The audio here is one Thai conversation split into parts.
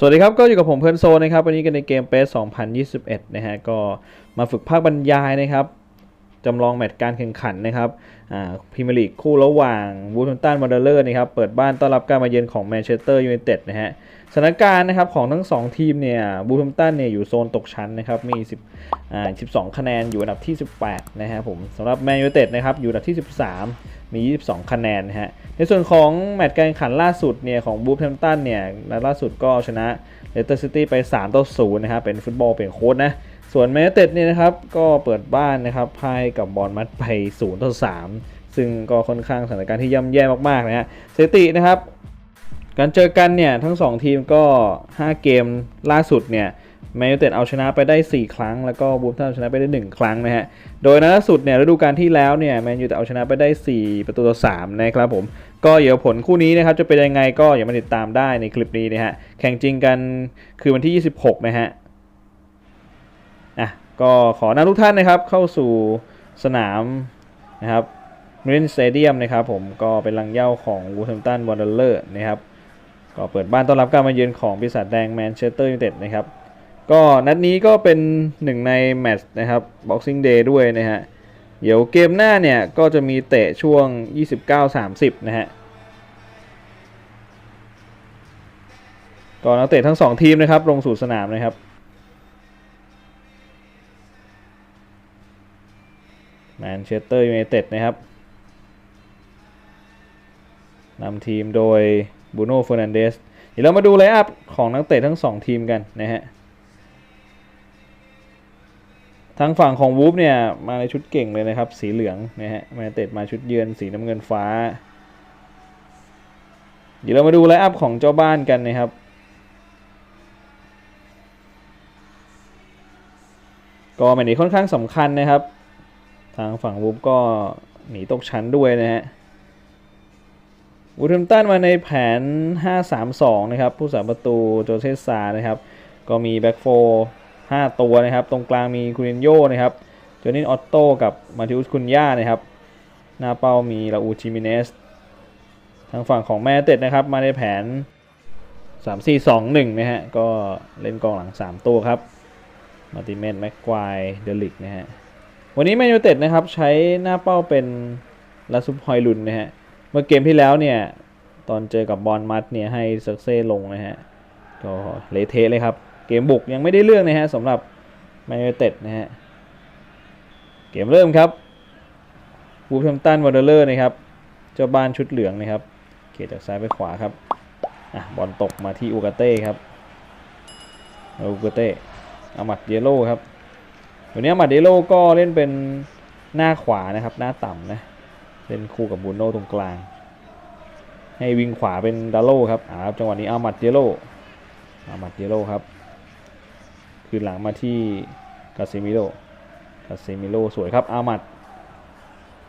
สวัสดีครับ ก็อยู่กับผมเพื่อนโซนะครับ วันนี้กันในเกมเปส2021 นะฮะ ก็มาฝึกภาคบรรยายนะครับจำลองแมตช์การแข่งขันนะครับอ่าพรีเมียร์ลีกคู่ระหว่างวูฟ e มตันวันเดอร์เลอร์นะครับ เปิดบ้านต้อนรับการมาเยือนของแมนเชสเตอร์ยูไนเต็ดนะฮะ สถานการณ์นะครับของทั้ง 2 ทีมเนี่ยบูฟ e มตันเนี่ยอยู่โซนตกชั้นนะครับ มี10อ่า12 คะแนนอยู่อันดับที่ 18 นะฮะผมสำหรับแมนยูไนเต็ดนะครับอยู่อันดับที่ 13 มี 22 คะแนนนะฮะ ในส่วนของแมตช์การแข่งขันล่าสุดเนี่ยของบูฟ e มตันเนี่ยนัดล่าสุดก็ชนะเลสเตอร์ซิตี้ไป 3 ต่อ 0 นะครับ เป็นฟุตบอลเปลี่ยนโค้ดนะ ส่วนแมนยูไนเต็ดเนี่ยนะครับ ก็เปิดบ้านนะครับพ่ายกับบอลมัดไป 0 ต่อ 3 ซึ่งก็ค่อนข้างสถานการณ์ที่ย่ำแย่มากๆนะฮะสถิตินะครับ การเจอกันเนี่ยทั้ง 2 ทีมก็ 5 เกมล่าสุดเนี่ย แมนยูเต็ดเอาชนะไปได้ 4 ครั้ง แล้วก็บูฟตันเอาชนะไปได้ 1 ครั้งนะฮะ โดยนัดล่าสุดเนี่ยฤดูกาลที่แล้วเนี่ยแมนยูเต็ดเอาชนะไปได้ 4 ประตูต่อ3นะครับผม ก็เดี๋ยวผลคู่นี้นะครับจะเป็นยังไงก็อย่ามาติดตามได้ในคลิปนี้นะฮะ แข่งจริงกันคือวันที่ 26 นะฮะอะก็ขอนำทุกท่านนะครับเข้าสู่สนามนะครับมิรินสเตเดียมนะครับผมก็เป็นลังเย้าของวูแฮมตันวอร์เดอร์นะครับก็เปิดบ้านต้อนรับการมาเยือนของปีศาจแดงแมนเชสเตอร์ยูไนเต็ดนะครับ ก็นัดนี้ก็เป็นหนึ่งในแมตช์นะครับ Boxing Day ด้วยนะฮะ เดี๋ยวเกมหน้าเนี่ย ก็จะมีเตะช่วง 29-30 นะฮะก็นักเตะทั้ง 2 ทีมนะครับ ลงสู่สนามนะครับ แมนเชสเตอร์ยูไนเต็ดนะครับนำทีมโดยบูโน่เฟอร์นันเดสเดี๋ยวเรามาดูไลน์อัพของนักเตะทั้ง 2 ทีมกันนะฮะ ทางฝั่งของวูฟเนี่ยมาในชุดเก่งเลยนะครับ สีเหลืองนะฮะมนเต็ดมาชุดเยือนสีน้ำเงินฟ้า เดี๋ยวเรามาดูไลน์อัพของเจ้าบ้านกันนะครับก็แมตช์นี้ค่อนข้างสำคัญนะครับ ทางฝั่งวูฟก็หนีตกชั้นด้วยนะฮะวูฟแฮมตันมาในแผน 5-3-2 นะครับ ผู้สาประตูโจเซสซานะครับ ก็มีแบ็กโฟ 5 ตัวนะครับ ตรงกลางมีคูรินโยนะครับโจนินออตโต้กับมาทิอุสคุนย่านะครับ หน้าเป้ามีลาอูจิมิเนส ทางฝั่งของแมเต็ดนะครับ มาในแผน 3-4-2-1 นะฮะ ก็เล่นกองหลัง 3 ตัวครับ มาติเมนแม็กควายเดลิกนะฮะ วันนี้แมนยูเต็ดนะครับ ใช้หน้าเป้าเป็นลาซุปฮอยลุนนะฮะ เมื่อเกมที่แล้วเนี่ย ตอนเจอกับบอลมัดเนี่ยให้เซอร์เซ่ลงนะฮะ ก็เละเทะเลยครับ เกมบุกยังไม่ได้เรื่องนะฮะสำหรับแมนยูเต็ดนะฮะเกมเริ่มครับวูฟแฮมตันวอร์เดอร์นะครับเจ้าบ้านชุดเหลืองนะครับเขียจากซ้ายไปขวาครับอะบอลตกมาที่อูกาเต้ครับอูกาเต้อามัดเยโร่ครับวันนี้อามัดเยโร่ก็เล่นเป็นหน้าขวานะครับหน้าต่ำนะเล่นคู่กับบูโน่ตรงกลาง ให้วิงขวาเป็นดาโลครับอ่าจังหวะนี้อามัดเยโร่อามัดเยโร่ครับ คืนหลังมาที่กาเซมิโลกาเซมิโลสวยครับอามัด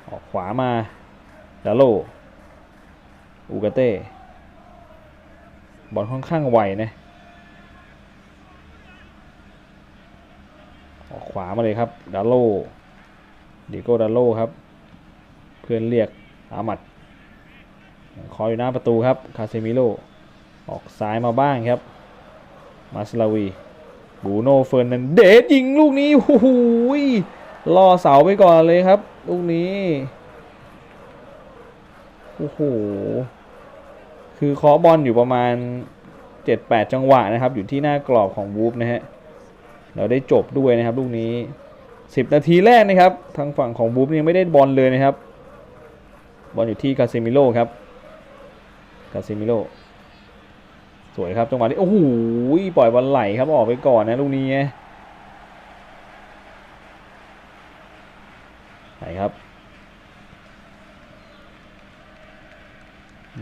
ออกขวามาดาโลอูกาเต้บอลค่อนข้างไวนะออกขวามาเลยครับดาโลดิโก้ดาโลครับ เพื่อนเรียกอามัดคอยอยู่หน้าประตูครับคาเซมิโลออกซ้ายมาบ้างครับมาสลาวี บูโน่เฟอร์นันเดสยิงลูกนี้โอ้โหยล่อเสาไปก่อนเลยครับ ลูกนี้โอ้โหคือเคาะบอลอยู่ประมาณ 7-8 จังหวะนะครับ อยู่ที่หน้ากรอบของวูฟนะฮะเราได้จบด้วยนะครับลูกนี้ 10 นาทีแรกนะครับ ทางฝั่งของวูฟยังไม่ได้บอลเลยนะครับ บอลอยู่ที่คาเซมิโลครับคาเซมิโล วยครับจังหวะนี้โอ้โหปล่อยบอลไหลครับออกไปก่อนนะลูกนี้ไหนครับ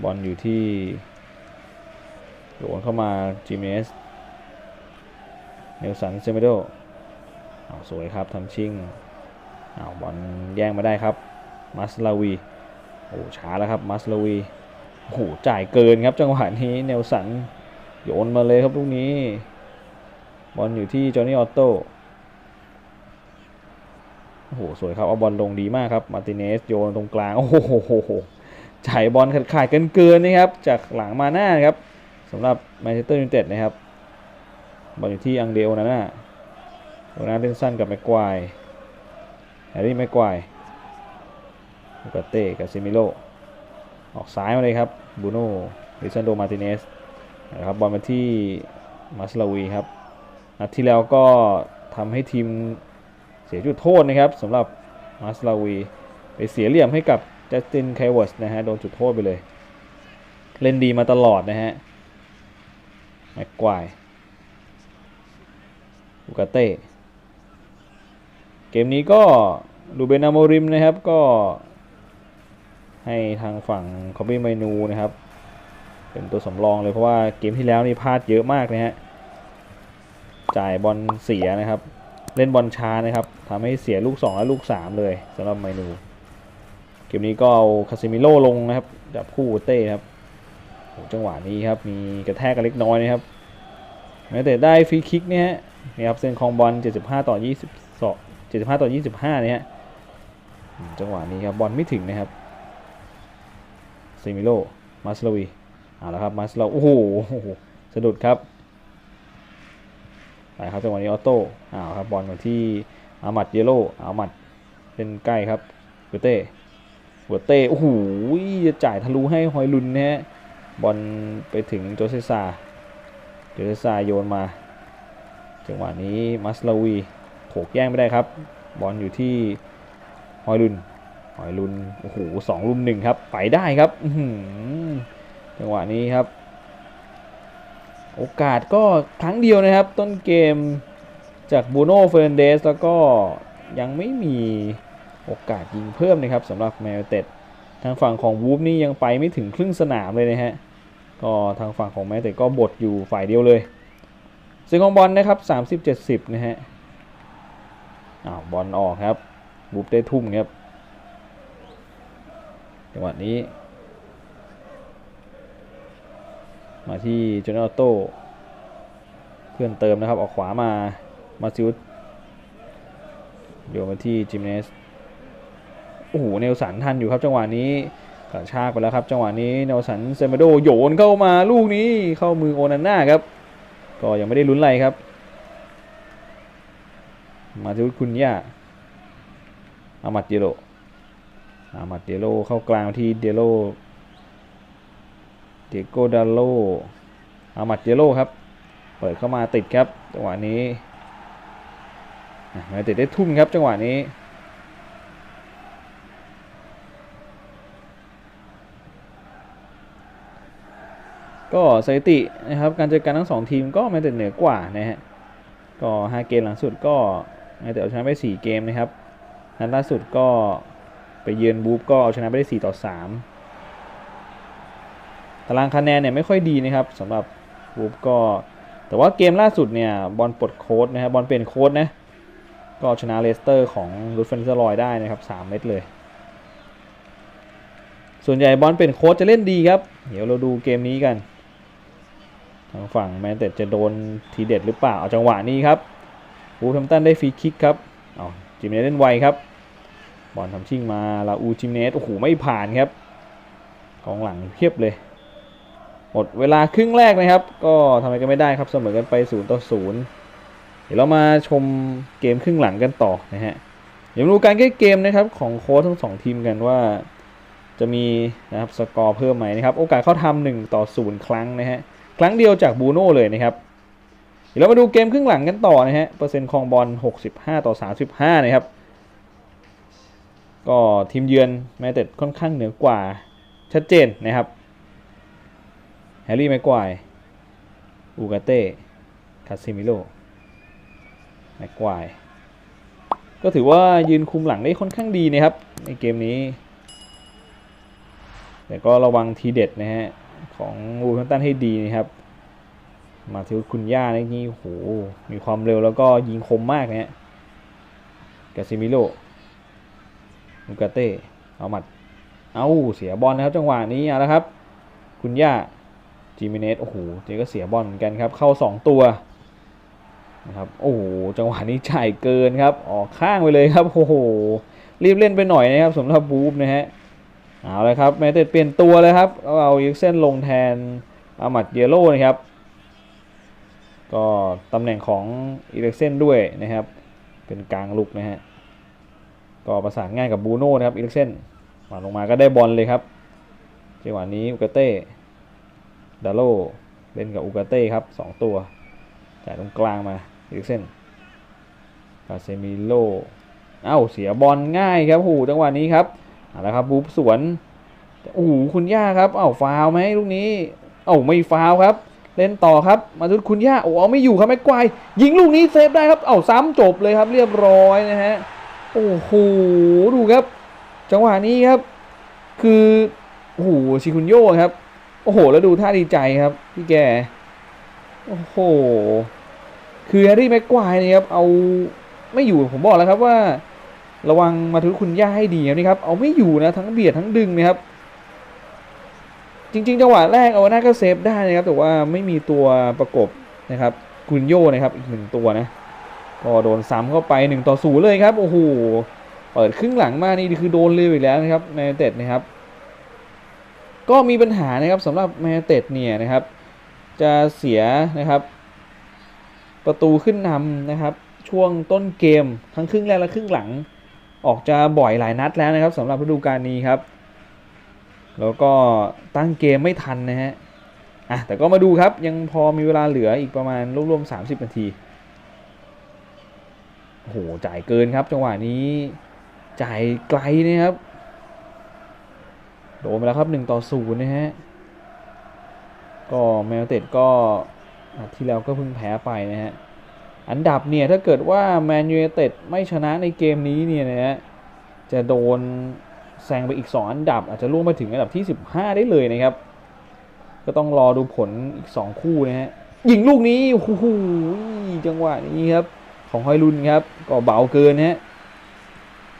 บอลอยู่ที่โยนเข้ามาจิเมสเนลสันเซเมโดเอาสวยครับทำชิงเอาบอลแย่งมาได้ครับมัสลาวีโอ้ช้าแล้วครับมัสลาวีโอ้โหจ่ายเกินครับจังหวะนี้เนลสัน โยนมาเลยครับลูกนี้ บอลอยู่ที่จอห์นนี่ออโต้โอ้โหสวยครับเอาบอลลงดีมากครับมาร์ติเนสโยนตรงกลางโอ้โหจ่ายบอลขาดเกินเกินๆนะครับ จากหลังมาหน้าครับสำหรับแมนเชสเตอร์ยูไนเต็ดนะครับบอลอยู่ที่อังเดโอนาน่าโอนาน่าเล่นสั้นกับแม็กควายแฮร์รี่แม็กควายลูกาเต้กับซิมิโลออกซ้ายมาเลยครับบูโน่ลิซันโดมาร์ติเนส นะครับบอลมาที่มาสลาวีครับนัดที่แล้วก็ทำให้ทีมเสียจุดโทษนะครับสำหรับมาสลาวีไปเสียเหลี่ยมให้กับจัสตินไคเวิร์สนะฮะโดนจุดโทษไปเลย เล่นดีมาตลอดนะฮะแม็กควายลูกาเต้เกมนี้ก็ลูเบนาโมริมนะครับก็ให้ทางฝั่งคอมบี้ไมนูนะครับ เป็นตัวสำรองเลยเพราะว่าเกมที่แล้วนี่พลาดเยอะมากนะฮะจ่ายบอลเสียนะครับ เล่นบอลช้านะครับทำให้เสียลูก 2 และลูก 3 เลยสำหรับไมนูเกมนี้ก็เอาคาซิมิโลลงนะครับจับคู่เต้ครับจังหวะนี้ครับมีกระแทกกันเล็กน้อยนะครับแม้แต่ได้ฟรีคิกเนี่ยฮะนี่ครับเซนคองบอล 75 ต่อ 22 75 ต่อ 25 เนี่ยจังหวะนี้ครับบอลไม่ถึงนะครับเซมิโลมาสลวี เอาละครับมาสลาโอ้โหสะดุดครับไปครับจังหวะนี้ออโต้อ้าวครับบอลมาที่อามัดเยโลอามัดเป็นใกล้ครับเบเต้เบเต้โอ้โหจะจ่ายทะลุให้ฮอยลุนนะฮะบอลไปถึงโจเซซาโจเซซาโยนมาจังหวะนี้มัสลาวีโถกแย่งไม่ได้ครับ บอลอยู่ที่ฮอยลุนฮอยลุนโอ้โหสองลุมหนึ่งครับไปได้ครับ อื จังหวะนี้ครับ โอกาสก็ครั้งเดียวนะครับ ต้นเกมจากบูโน่เฟร์นเดสแล้วก็ยังไม่มีโอกาสยิงเพิ่มนะครับสำหรับแมวเต็ดทางฝั่งของวูฟนี่ยังไปไม่ถึงครึ่งสนามเลยนะฮะก็ทางฝั่งของแมวเต็ดก็บดอยู่ฝ่ายเดียวเลยซึ่งของบอลนะครับ 30-70 นะฮะอ้าวบอลออกครับวูฟได้ทุ่มครับจังหวะนี้ มาที่จนอโต้เพื่อนเติมนะครับออกขวามามาซิวโยนมาที่จิมเนสโอ้โหเนลสันทันอยู่ครับจังหวะนี้กระชากไปแล้วครับ จังหวะนี้เนลสันเซมโดโยนเข้ามาลูกนี้เข้ามือโอนาน่าครับ ก็ยังไม่ได้ลุ้นอะไรครับ มาที่คุณย่าอามัดเดโลอามัดเดโลเข้ากลางที่เดโล เดโกดาโลอามัดเจโลครับ เปิดเข้ามาติดครับจังหวะนี้มาติดได้ทุ่มครับจังหวะนี้ก็สถิตินะครับการเจอกันทั้งสองทีมก็ไม่แต่เหนือกว่านะฮะก็ 5 เกมหลังสุดก็ไม่แต่เอาชนะไป 4 เกมนะครับนัดล่าสุดก็ไปเยือนบูฟก็เอาชนะไปได้ 4 ต่อ 3 ตารางคะแนนเนี่ยไม่ค่อยดีนะครับสำหรับวูฟก็ แต่ว่าเกมล่าสุดเนี่ยบอลปลดโค้ดนะครับบอลเปลี่ยนโค้ดนะก็ชนะเลสเตอร์ของรูฟเฟนเซอร์ลอยได้นะครับ 3 เม็ดเลย ส่วนใหญ่บอลเปลี่ยนโค้ดจะเล่นดีครับ เดี๋ยวเราดูเกมนี้กัน ทางฝั่งแมนเต็ดจะโดนทีเด็ดหรือเปล่า เอาจังหวะนี้ครับวูฟแฮมตันได้ฟรีคิกครับ เอาจิมเนสเล่นไวครับ บอลทำชิ่งมาลาอูจิมเนส โอ้โห ไม่ผ่านครับกองหลังเพียบเลย หมดเวลาครึ่งแรกนะครับ ก็ทำอะไรกันไม่ได้ครับเสมอกันไป0ต่อ0เดี๋ยวเรามาชมเกมครึ่งหลังกันต่อนะฮะเดี๋ยวมาดูการแก้เกมนะครับของโค้ชทั้งสองทีมกันว่าจะมีนะครับสกอร์เพิ่มไหมนะครับโอกาสเข้าทำหนึ่งต่อศูนย์ครั้งนะฮะครั้งเดียวจากบูโน่เลยนะครับเดี๋ยวเรามาดูเกมครึ่งหลังกันต่อนะฮะเปอร์เซ็นต์ครองบอล 65 ต่อ 35 นะครับ ก็ทีมเยือนแม้แต่ค่อนข้างเหนือกว่าชัดเจนนะครับ แฮร์รี่แม็กควายอูกาเต้คาซิมิโลแม็กควายก็ถือว่ายืนคุมหลังได้ค่อนข้างดีนะครับ ในเกมนี้ แต่ก็ระวังทีเด็ดนะฮะ ของวูแฮมป์ตันให้ดีนะครับ มาทิวคุณย่านี่โหมีความเร็วแล้วก็ยิงคมมากนะฮะกาซิมิโลอูกาเต้เอาหมัด เอาเสียบอลนะครับจังหวะนี้เอาละครับ คุณย่า จิมิเนสโอ้โหเจก็เสียบอลเหมือนกันครับ เข้า 2 ตัวนะครับโอ้โหจังหวะนี้จ่ายเกินครับ ออกข้างไปเลยครับโอ้โหรีบเล่นไปหน่อยนะครับสำหรับบูฟนะฮะเอาเลยครับแม้แต่เปลี่ยนตัวเลยครับเอาเอาอีกเส้นลงแทนอามัดเยโร่นะครับ ก็ตำแหน่งของอีเล็กเซนด้วยนะครับ เป็นกลางลุกนะฮะก็ประสานง่ายกับบูโน่นะครับอีเล็กเซนมาลงมาก็ได้บอลเลยครับจังหวะนี้อุกเต้ ดาโลเล่นกับอุกาเต้ครับสองตัวจ่ายตรงกลางมาอีเล็กเซนคาเซมิโลเอ้าเสียบอลง่ายครับโอ้โหจังหวะนี้ครับเอาละครับบูสวนโอ้โหคุณย่าครับเอ้าฟาวไหมลูกนี้เอ้าไม่ฟาวครับ เล่นต่อครับ มาทุดคุณย่าโอ้เอาไม่อยู่ครับแม็กควายยิงลูกนี้เซฟได้ครับเอ้าซ้ำจบเลยครับเรียบร้อยนะฮะโอ้โหดูครับ จังหวะนี้ครับ คือโอ้โหชิคุนโยครับ โอ้โห แล้วดูท่าดีใจครับ พี่แก โอ้โห คือแฮร์รี่แม็กควายเนี่ยครับ เอาไม่อยู่ผมบอกแล้วครับว่า ระวังมาทุดคุณย่าให้ดีครับนี่ครับ เอาไม่อยู่นะทั้งเบียดทั้งดึงนะครับ จริงๆจังหวะแรกเอาหน้าก็เซฟได้นะครับ แต่ว่าไม่มีตัวประกบนะครับกุนโยนะครับอีกหนึ่งตัวนะก็โดนซ้ำเข้าไป1ต่อ0เลยครับ โอ้โห เปิดครึ่งหลังมานี่คือโดนเลยอีกแล้วนะครับแมนเต็ดนะครับ ก็มีปัญหานะครับสำหรับแมนเต็ดเนี่ยนะครับ จะเสียนะครับ ประตูขึ้นนำนะครับ ช่วงต้นเกมทั้งครึ่งแรกและครึ่งหลัง ออกจะบ่อยหลายนัดแล้วนะครับสำหรับฤดูกาลนี้ครับ แล้วก็ตั้งเกมไม่ทันนะฮะอะแต่ก็มาดูครับยังพอมีเวลาเหลืออีกประมาณรวมๆ30 นาทีโอ้โหจ่ายเกินครับจังหวะนี้จ่ายไกลนะครับ โดนไปแล้วครับ1ต่อ0นะฮะ ก็แมวเต็ดก็ที่แล้วก็เพิ่งแพ้ไปนะฮะ อันดับเนี่ยถ้าเกิดว่าแมนยูเต็ดไม่ชนะในเกมนี้เนี่ยนะฮะ จะโดนแซงไปอีก 2 อันดับ อาจจะล่วงไปถึงอันดับที่ 15 ได้เลยนะครับ ก็ต้องรอดูผลอีก 2 คู่นะฮะยิงลูกนี้โอ้โหจังหวะนี้ครับ ของฮอยลุนครับ ก็เบาเกินนะฮะ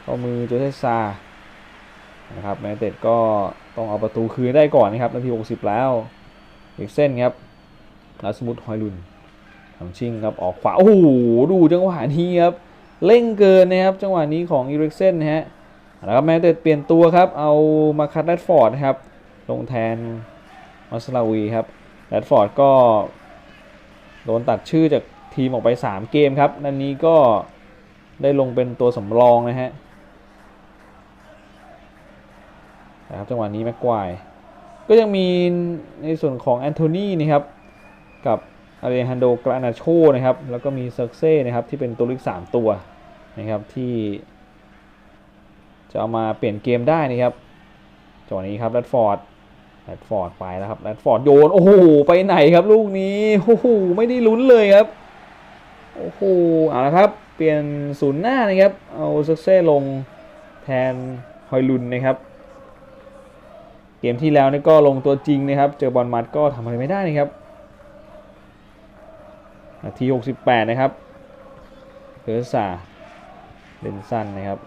ข้ามือโจเซซา นะครับแมนเต็ดก็ต้องเอาประตูคืนได้ก่อนนะครับนาที 60 แล้วอีกเส้นครับลาสมุดฮอยลุนทำชิงครับออกขวาโอ้โหดูจังหวะนี้ครับเร่งเกินนะครับจังหวะนี้ของอีริกเซนนะฮะแล้วครับแมนเต็ดเปลี่ยนตัวครับเอามาคัตแรดฟอร์ดนะครับลงแทนมัสลาวีครับแรดฟอร์ดก็โดนตัดชื่อจากทีมออกไป 3 เกมครับนันนี้ก็ได้ลงเป็นตัวสำรองนะฮะ นะครับจังหวะนี้แม็กควายก็ยังมีในส่วนของแอนโทนีนะครับกับอารีฮันโดกรานาโชนะครับ แล้วก็มีเซอร์เซ่นะครับที่เป็นตัวเลึก3ตัวนะครับที่ จะเอามาเปลี่ยนเกมได้นะครับจังหวะนี้ครับแรดฟอร์ดแรดฟอร์ดไปแล้วครับแรดฟอร์ดโยน โอ้โห ไปไหนครับลูกนี้ โอ้โห ไม่ได้ลุ้นเลยครับ โอ้โห เอาละครับ เปลี่ยนศูนย์หน้านะครับ เอาเซกเซ่ลงแทนฮอยลุนนะครับ เกมที่แล้วนี่ก็ลงตัวจริงนะครับ เจอบอลมัดก็ทำอะไรไม่ได้นะครับนาที 68 นะครับเฮอร์ซาเลนสันนะครับ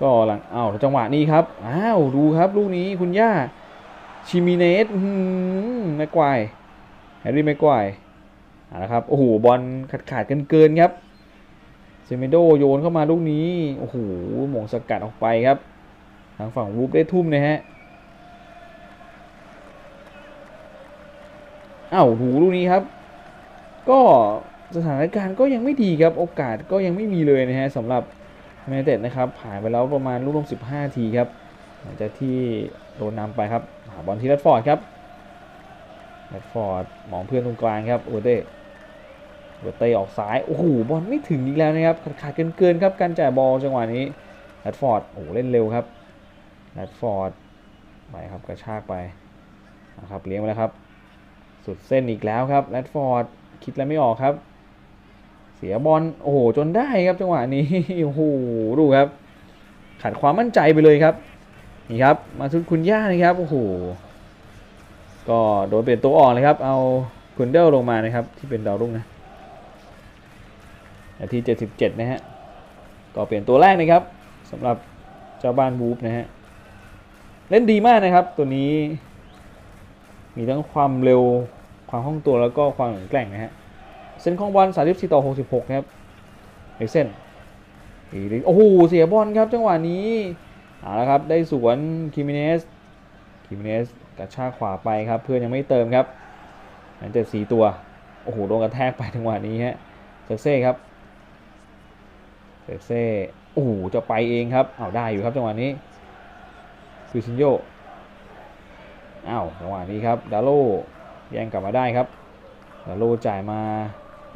ก็หลังอ้าวจังหวะนี้ครับ อ้าว ดูครับลูกนี้คุณย่า ชิมิเนสแม็กวายแฮร์รี่แม็กวายอ่านะครับ โอ้โห บอลขาดขาดเกินเกินครับ เซเมโดโยนเข้ามาลูกนี้ โอ้โหหม่งสกัดออกไปครับ ทางฝั่งวูฟได้ทุ่มนะฮะอ้าวหูลูกนี้ครับ ก็สถานการณ์ก็ยังไม่ดีครับ โอกาสก็ยังไม่มีเลยนะฮะสำหรับแมนเต็ดนะครับ ผ่านไปแล้วประมาณลูกรวม15 ทีครับ หลังจากที่โดนนำไปครับ หาบอลที่แรดฟอร์ดครับแรดฟอร์ดมองเพื่อนตรงกลางครับโอเต้ โอเต้ออกซ้าย โอ้โห บอลไม่ถึงอีกแล้วนะครับ ขาดขาดเกินเกินๆครับ การจ่ายบอลจังหวะนี้แรดฟอร์ด โอ้โหเล่นเร็วครับแรดฟอร์ด ไปครับกระชากไปนะครับเลี้ยงไปแล้วครับ สุดเส้นอีกแล้วครับแรดฟอร์ด คิดอะไรไม่ออกครับ เสียบอล โอ้โห จนได้ครับจังหวะนี้ โอ้โห ดูครับ ขาดความมั่นใจไปเลยครับ นี่ครับ มาทุนคุณย่านะครับ โอ้โห ก็โดนเปลี่ยนตัวอ่อนเลยครับ เอาคุณเดลลงมานะครับ ที่เป็นดาวรุ่งนะ นาที 77 นะฮะ ก็เปลี่ยนตัวแรกนะครับสำหรับเจ้าบ้านบูฟนะฮะ เล่นดีมากนะครับ ตัวนี้ มีทั้งความเร็วความคล่องตัวแล้วก็ความแข็งแกร่งนะฮะ เส้นของบอล34 ต่อ 66ครับเอ็กเซนโอ้โห เสียบอลครับจังหวะนี้ เอาละครับ ได้สวนคิมิเนสคิมิเนสกระชากขวาไปครับ เพื่อนยังไม่เติมครับแมนเต็ดสี่ตัว โอ้โห โดนกระแทกไปจังหวะนี้ฮะเซเซ่ครับ เซ่โอ้โหจะไปเองครับเอาได้อยู่ครับจังหวะนี้ซูชินโยเอ้าจังหวะนี้ครับดาโลแย่งกลับมาได้ครับดาโลจ่ายมา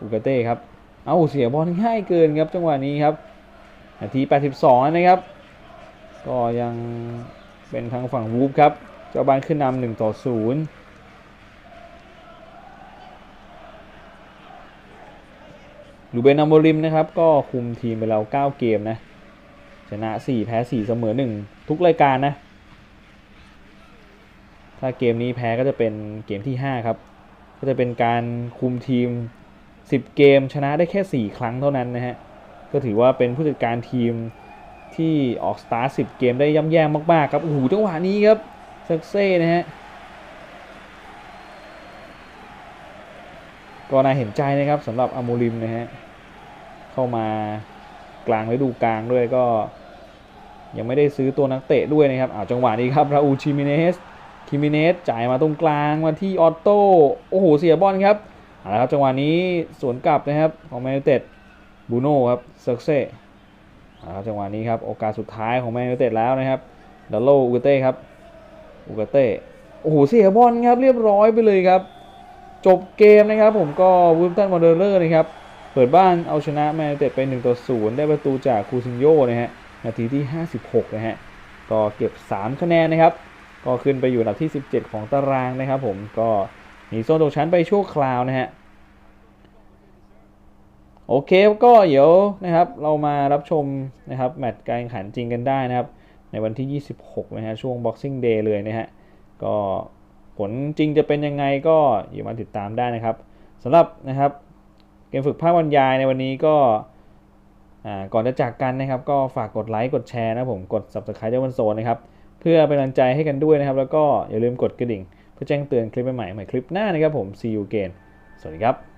อูกาเต้ครับเอาเสียบอลง่ายเกินครับจังหวะนี้ครับนาที 82 นะครับ ก็ยังเป็นทางฝั่งวูฟครับเจ้าบ้านขึ้นนำ1ต่อ0 ลูเบนอมโมริมนะครับ ก็คุมทีมไปแล้ว 9 เกมนะ ชนะ 4 แพ้ 4 เสมอ 1 ทุกรายการนะ ถ้าเกมนี้แพ้ก็จะเป็นเกมที่ 5 ครับ ก็จะเป็นการคุมทีม 10 เกม ชนะได้แค่ 4 ครั้งเท่านั้นนะฮะ ก็ถือว่าเป็นผู้จัดการทีมที่ออกสตาร์10 เกมได้ย่ำแย่มากๆครับ โอ้โหจังหวะนี้ครับเซกเซ่นะฮะ ก็น่าเห็นใจนะครับสำหรับอามูริมนะฮะเข้ามากลางฤดูกลางด้วยก็ ยังไม่ได้ซื้อตัวนักเตะด้วยนะครับอ้าวจังหวะนี้ครับราอูชิมิเนสคิมิเนสจ่ายมาตรงกลางมาที่ออตโต้โอ้โหเสียบอลครับเอาละครับจังหวะนี้สวนกลับนะครับของแมนยูเต็ดบูโน่ครับเซอร์เซ่เอาละครับจังหวะนี้ครับโอกาสสุดท้ายของแมนยูเต็ดแล้วนะครับดัลโลอูเต้ครับอูเต้โอ้โหเสียบอลครับเรียบร้อยไปเลยครับ จบเกมนะครับผมก็วูฟตันวอเดอร์เลอร์นะครับ เปิดบ้านเอาชนะแมนเต็ดไป1ต่อ0ได้ประตูจากคูซินโยนะฮะ นาทีที่ 56 นะฮะ ก็เก็บ 3 คะแนนนะครับ ก็ขึ้นไปอยู่อันดับที่ 17 ของตารางนะครับผม ก็หนีโซนตกชั้นไปชั่วคราวนะฮะ โอเคก็เดี๋ยวนะครับ เรามารับชมนะครับแมตช์การแข่งขันจริงกันได้นะครับ ในวันที่ 26 นะฮะ ช่วง Boxing Day เลยนะฮะ ก็ ผลจริงจะเป็นยังไงก็อย่ามาติดตามได้นะครับสำหรับนะครับเกมฝึกภาคบรรยายในวันนี้ก็ก่อนจะจากกันนะครับ ก็ฝากกดไลค์กดแชร์นะผมกด subscribe เจ้าวันโซนนะครับเพื่อเป็นกำลังใจให้กันด้วยนะครับ แล้วก็อย่าลืมกดกระดิ่ง เพื่อแจ้งเตือนคลิปใหม่ๆใหม่คลิปหน้านะครับผม see you again สวัสดีครับ